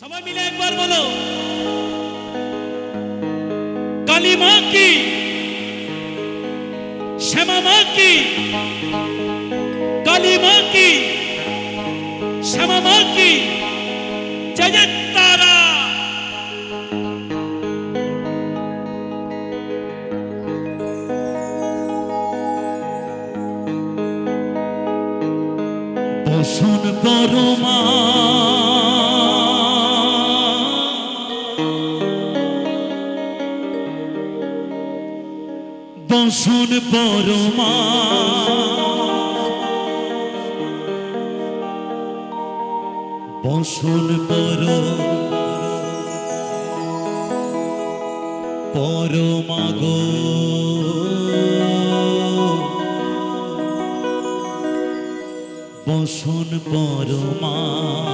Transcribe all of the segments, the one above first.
সবাই মিলে একবার বলো। কালী মা কি? শ্যামা মা কি? কালী মা কি? শ্যামা মা কি? জয় তারা। বসুন পরমা বসুন পরমা। বসুন পর পরমাগো। বসুন পরমা।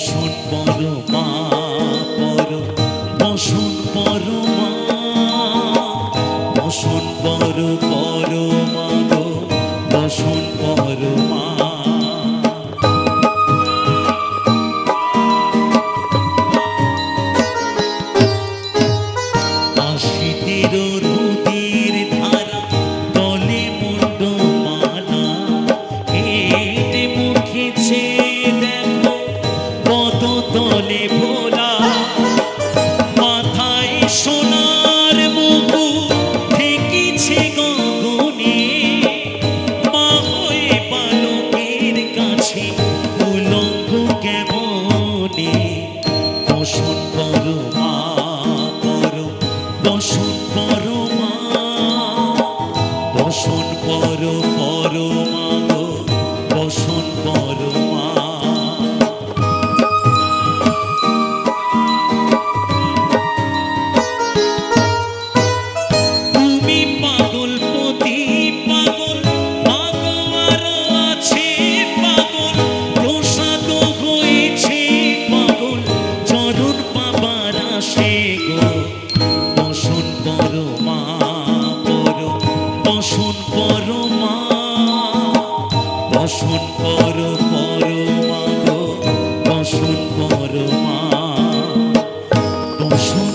বসুন পরমা পর বসুন পরমা বসুন পর বসুন বসুন পরমা বসন পর পরমা গো বসুন পরমা বসুন